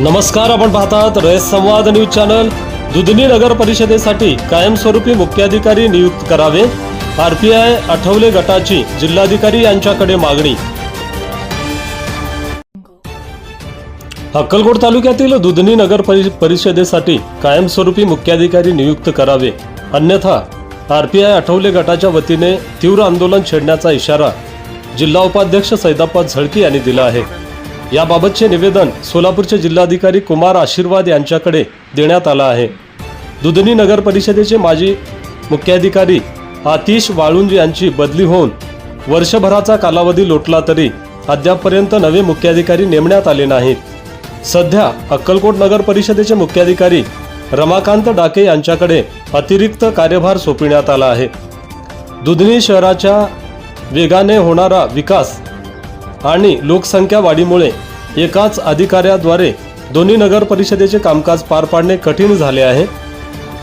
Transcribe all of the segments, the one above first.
नमस्कार आपण पाहतात रयत संवाद न्यूज चॅनल. दुधनी नगर परिषदेसाठी कायमस्वरूपी मुख्याधिकारी नियुक्त करावे. आरपीआय आठवले गटाची जिल्हाधिकारी यांच्याकडे मागणी. अक्कलकोट तालुक्यातील दुधनी नगर परि- परिषदेसाठी कायमस्वरूपी मुख्याधिकारी नियुक्त करावे. अन्यथा आरपीआय आठवले गटाच्या वतीने तीव्र आंदोलन छेडण्याचा इशारा जिल्हा उपाध्यक्ष सैदाप्पा झळके यांनी दिला आहे. याबाबतचे निवेदन सोलापूरचे जिल्हाधिकारी कुमार आशीर्वाद यांच्याकडे देण्यात आलं आहे. दुधनी नगर परिषदेचे माजी मुख्याधिकारी आतिश वाळुंज यांची बदली होऊन वर्षभराचा कालावधी लोटला तरी अद्यापपर्यंत नवे मुख्याधिकारी नेमण्यात आले नाहीत. सध्या अक्कलकोट नगर परिषदेचे मुख्याधिकारी रमाकांत डाके यांच्याकडे अतिरिक्त कार्यभार सोपविण्यात आला आहे. दुधनी शहराच्या वेगाने होणारा विकास आणि लोकसंख्या वाढीमुळे एकाच अधिकाऱ्याद्वारे दोन्ही नगर परिषदेचे कामकाज पार पाडणे कठीण झाले आहे.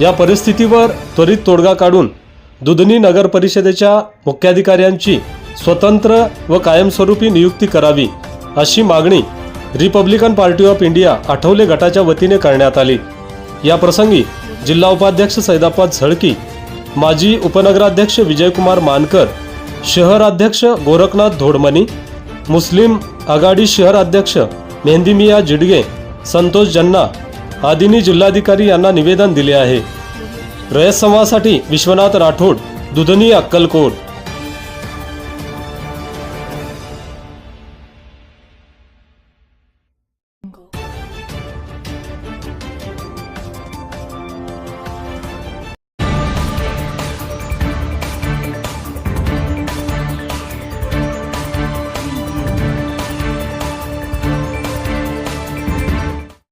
या परिस्थितीवर त्वरित तोडगा काढून दुधनी नगर परिषदेच्या मुख्याधिकाऱ्यांची स्वतंत्र व कायमस्वरूपी नियुक्ती करावी अशी मागणी Republican Party of India Athawale गटाच्या वतीने करण्यात आली. या प्रसंगी जिल्हा उपाध्यक्ष सैदाप्पा झळकी माजी उपनगराध्यक्ष विजयकुमार मानकर शहराध्यक्ष गोरखनाथ धोडमनी मुस्लिम आघाडी शहर अध्यक्ष मेहंदीमिया जिडगे संतोष जन्ना आदींनी जिल्हाधिकारी यांना निवेदन दिले आहे. रयत समाजासाठी विश्वनाथ राठोड दुधनी अक्कलकोट.